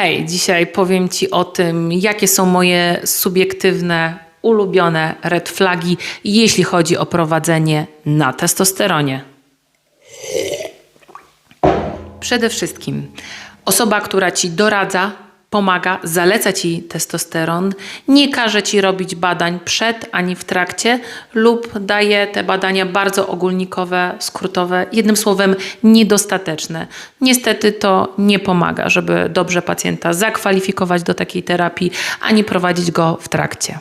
Hej, dzisiaj powiem Ci o tym, jakie są moje subiektywne, ulubione red flagi, jeśli chodzi o prowadzenie na testosteronie. Przede wszystkim osoba, która Ci doradza, pomaga, zaleca Ci testosteron, nie każe Ci robić badań przed ani w trakcie lub daje te badania bardzo ogólnikowe, skrótowe, jednym słowem niedostateczne. Niestety to nie pomaga, żeby dobrze pacjenta zakwalifikować do takiej terapii, ani prowadzić go w trakcie.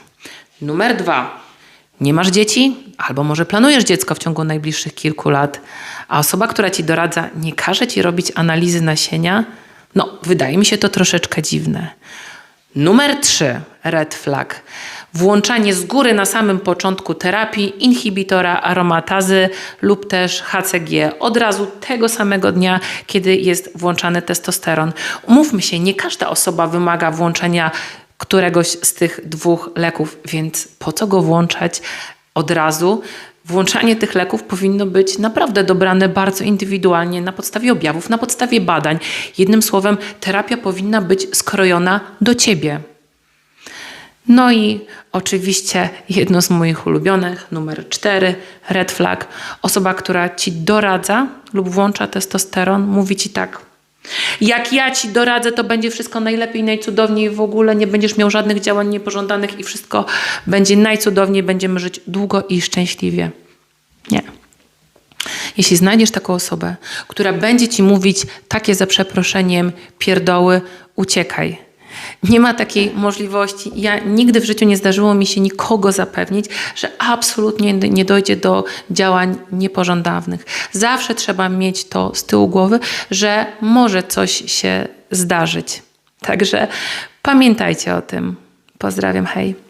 Numer dwa. Nie masz dzieci, albo może planujesz dziecko w ciągu najbliższych kilku lat, a osoba, która ci doradza, nie każe ci robić analizy nasienia, no, wydaje mi się to troszeczkę dziwne. Numer 3, red flag. Włączanie z góry na samym początku terapii inhibitora aromatazy lub też HCG od razu tego samego dnia, kiedy jest włączany testosteron. Umówmy się, nie każda osoba wymaga włączenia któregoś z tych dwóch leków, więc po co go włączać od razu? Włączanie tych leków powinno być naprawdę dobrane bardzo indywidualnie, na podstawie objawów, na podstawie badań. Jednym słowem, terapia powinna być skrojona do ciebie. No i oczywiście jedno z moich ulubionych, numer 4, red flag. Osoba, która ci doradza lub włącza testosteron, mówi ci tak. Jak ja ci doradzę, to będzie wszystko najlepiej, najcudowniej w ogóle, nie będziesz miał żadnych działań niepożądanych i wszystko będzie najcudowniej, będziemy żyć długo i szczęśliwie. Nie. Jeśli znajdziesz taką osobę, która będzie ci mówić takie za przeproszeniem pierdoły, uciekaj. Nie ma takiej możliwości. Ja nigdy w życiu nie zdarzyło mi się nikogo zapewnić, że absolutnie nie dojdzie do działań niepożądanych. Zawsze trzeba mieć to z tyłu głowy, że może coś się zdarzyć. Także pamiętajcie o tym. Pozdrawiam, hej.